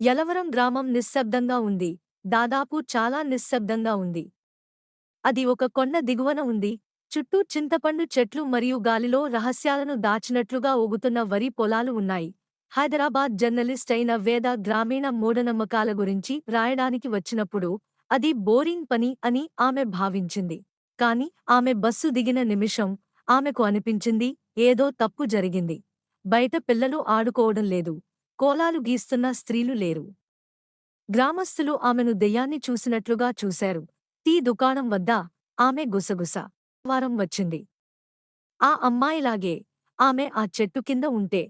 యలవరం గ్రామం నిశ్శబ్దంగా ఉంది. దాదాపు చాలా నిశ్శబ్దంగా ఉంది. అది ఒక కొండ దిగువన ఉంది. చుట్టూ చింతపండు చెట్లు మరియు గాలిలో రహస్యాలను దాచినట్లుగా ఊగుతున్న వరి పొలాలు ఉన్నాయి. హైదరాబాద్ జర్నలిస్ట్ అయిన వేద గ్రామీణ మూఢనమ్మకాల గురించి రాయడానికి వచ్చినప్పుడు అది బోరింగ్ పని అని ఆమె భావించింది. కాని ఆమె బస్సు దిగిన నిమిషం ఆమెకు అనిపించింది ఏదో తప్పు జరిగింది. బయట పిల్లలు ఆడుకోవడం లేదు. కోలాలు గీస్తున్న స్త్రీలు లేరు. గ్రామస్థులు ఆమెను దెయ్యాన్ని చూసినట్లుగా చూశారు. టీ దుకాణం వద్ద ఆమె గుసగుస వారం వచ్చింది. ఆ అమ్మాయిలాగే ఆమె ఆ చెట్టు కింద ఉంటే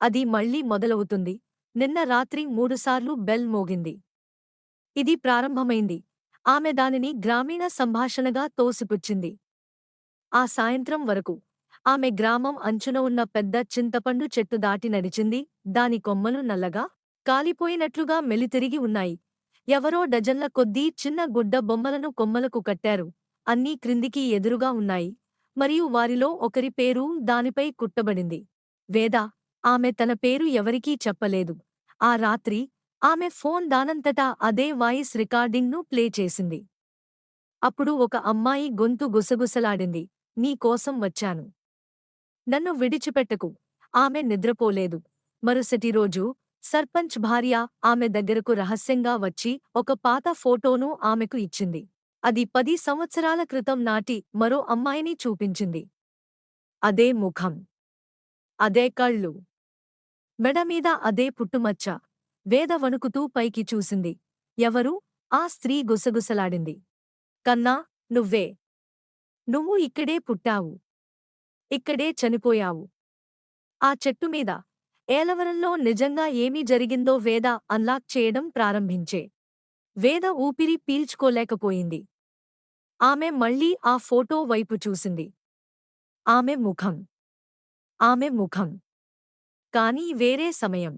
అది మళ్ళీ మొదలవుతుంది. నిన్న రాత్రి మూడుసార్లు బెల్ మోగింది. ఇది ప్రారంభమైంది. ఆమె దానిని గ్రామీణ సంభాషణగా తోసిపుచ్చింది. ఆ సాయంత్రం వరకు ఆమె గ్రామం అంచున ఉన్న పెద్ద చింతపండు చెట్టు దాటి నడిచింది. దాని కొమ్మలు నల్లగా కాలిపోయినట్లుగా మెలితిరిగి ఉన్నాయి. ఎవరో డజన్ల కొద్దీ చిన్న గుడ్డ బొమ్మలను కొమ్మలకు కట్టారు. అన్నీ క్రిందికి ఎదురుగా ఉన్నాయి. మరియు వారిలో ఒకరి పేరు దానిపై కుట్టబడింది. వేద ఆమె తన పేరు ఎవరికీ చెప్పలేదు. ఆ రాత్రి ఆమె ఫోన్ దానంతటా అదే వాయిస్ రికార్డింగ్ను ప్లే చేసింది. అప్పుడు ఒక అమ్మాయి గొంతు గుసగుసలాడింది. నీ కోసం వచ్చాను. నన్ను విడిచిపెట్టకు. ఆమె నిద్రపోలేదు. మరుసటి రోజు సర్పంచ్ భార్య ఆమె దగ్గరకు రహస్యంగా వచ్చి ఒక పాత ఫోటోను ఆమెకు ఇచ్చింది. అది పది సంవత్సరాల క్రితం నాటి మరో అమ్మాయిని చూపించింది. అదే ముఖం. అదే కళ్ళు. మెడమీద అదే పుట్టుమచ్చ. వేద వణుకుతూ పైకి చూసింది. ఎవరు? ఆ స్త్రీ గుసగుసలాడింది. కన్నా నువ్వే. నువ్వు ఇక్కడే పుట్టావు. ఇక్కడే చనిపోయావు. ఆ చెట్టు మీద ఏలవరంలో నిజంగా ఏమీ జరిగిందో వేద అన్లాక్ చేయడం ప్రారంభించే. వేద ఊపిరి పీల్చుకోలేకపోయింది. ఆమె మళ్ళీ ఆ ఫోటో వైపు చూసింది. ఆమె ముఖం. ఆమె ముఖం. కానీ వేరే సమయం.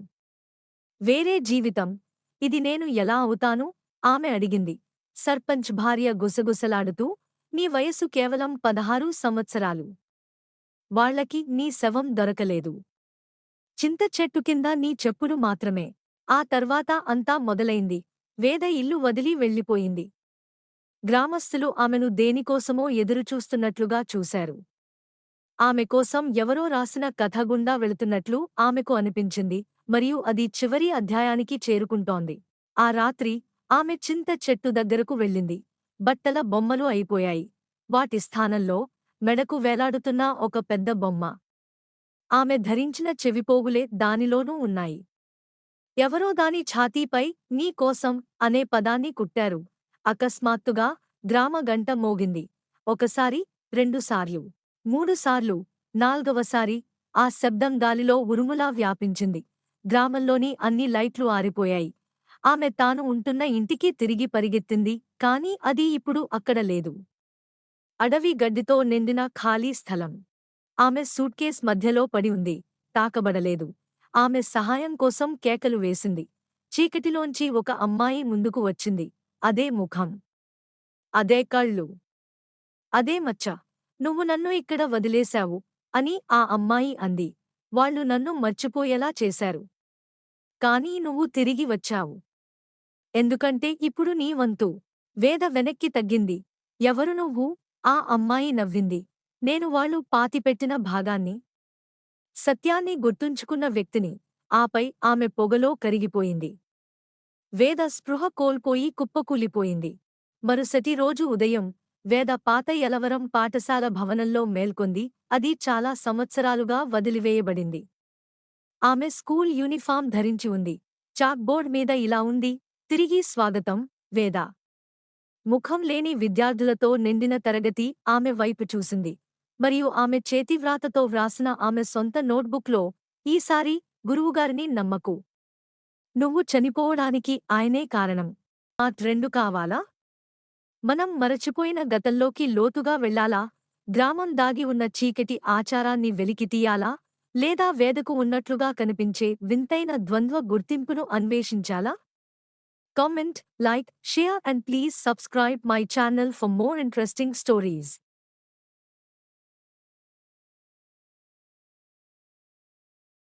వేరే జీవితం. ఇది నేను ఎలా అవుతాను? ఆమె అడిగింది. సర్పంచ్ భార్య గుసగుసలాడుతూ నీ వయసు కేవలం పదహారు సంవత్సరాలు. వాళ్ళకి నీ శవం దొరకలేదు. చింత చెట్టు కింద నీ చెప్పులు మాత్రమే. ఆ తర్వాత అంతా మొదలైంది. వేద ఇల్లు వదిలి వెళ్ళిపోయింది. గ్రామస్థులు ఆమెను దేనికోసమో ఎదురుచూస్తున్నట్లుగా చూశారు. ఆమె కోసం ఎవరో రాసిన కథ గుండా వెళుతున్నట్లు ఆమెకు అనిపించింది మరియు అది చివరి అధ్యాయానికి చేరుకుంటోంది. ఆ రాత్రి ఆమె చింత చెట్టు దగ్గరకు వెళ్ళింది. బట్టల బొమ్మలు అయిపోయాయి. వాటి స్థానంలో మెడకు వేలాడుతున్న ఒక పెద్ద బొమ్మ. ఆమె ధరించిన చెవిపోగులే దానిలోనూ ఉన్నాయి. ఎవరో దాని ఛాతీపై నీ కోసం అనే పదాన్ని కుట్టారు. అకస్మాత్తుగా గ్రామ గంట మోగింది. ఒకసారి రెండుసార్లు మూడుసార్లు నాల్గవసారి ఆ శబ్దం గాలిలో ఉరుములా వ్యాపించింది. గ్రామంలోని అన్ని లైట్లు ఆరిపోయాయి. ఆమె తాను ఉంటున్న ఇంటికి తిరిగి పరిగెత్తింది కాని అది ఇప్పుడు అక్కడ లేదు. అడవి గడ్డితో నిండిన ఖాళీ స్థలం. ఆమె సూట్కేస్ మధ్యలో పడి ఉంది. తాకబడలేదు. ఆమె సహాయం కోసం కేకలు వేసింది. చీకటిలోంచి ఒక అమ్మాయి ముందుకు వచ్చింది. అదే ముఖం. అదే కళ్ళు. అదే మచ్చ. నువ్వు నన్ను ఇక్కడ వదిలేశావు అని ఆ అమ్మాయి అంది. వాళ్ళు నన్ను మర్చిపోయేలా చేశారు. కానీ నువ్వు తిరిగి వచ్చావు. ఎందుకంటే ఇప్పుడు నీ వంతు. వేద వెనక్కి తగ్గింది. ఎవరు నువ్వు? ఆ అమ్మాయి నవ్వింది. నేను వాళ్ళు పాతిపెట్టిన భాగాన్ని సత్యాన్ని గుర్తుంచుకున్న వ్యక్తిని ఆపై ఆమె పొగలో కరిగిపోయింది. వేద స్పృహ కోల్పోయి కుప్పకూలిపోయింది. మరుసటి రోజు ఉదయం వేద పాత ఎలవరం పాఠశాల భవనంలో మేల్కొంది. అది చాలా సంవత్సరాలుగా వదిలివేయబడింది. ఆమె స్కూల్ యూనిఫామ్ ధరించి ఉంది. చాక్బోర్డ్ మీద ఇలా ఉంది. తిరిగి స్వాగతం వేద. ముఖం లేని విద్యార్థులతో నిండిన తరగతి ఆమె వైపు చూసింది. మరియు ఆమె చేతివ్రాతతో వ్రాసిన ఆమె సొంత నోట్బుక్లో ఈసారి గురువుగారిని నమ్మకు. నువ్వు చనిపోవడానికి ఆయనే కారణం. ఆ ట్రెండు కావాలా? మనం మరచిపోయిన గతంలోకి లోతుగా వెళ్ళాలా గ్రామం దాగి ఉన్న చీకటి ఆచారాన్ని వెలికితీయాలా లేదా వేదకు ఉన్నట్లుగా కనిపించే వింతైన ద్వంద్వ గుర్తింపును అన్వేషించాలా? Comment, like, share and please subscribe my channel for more interesting stories.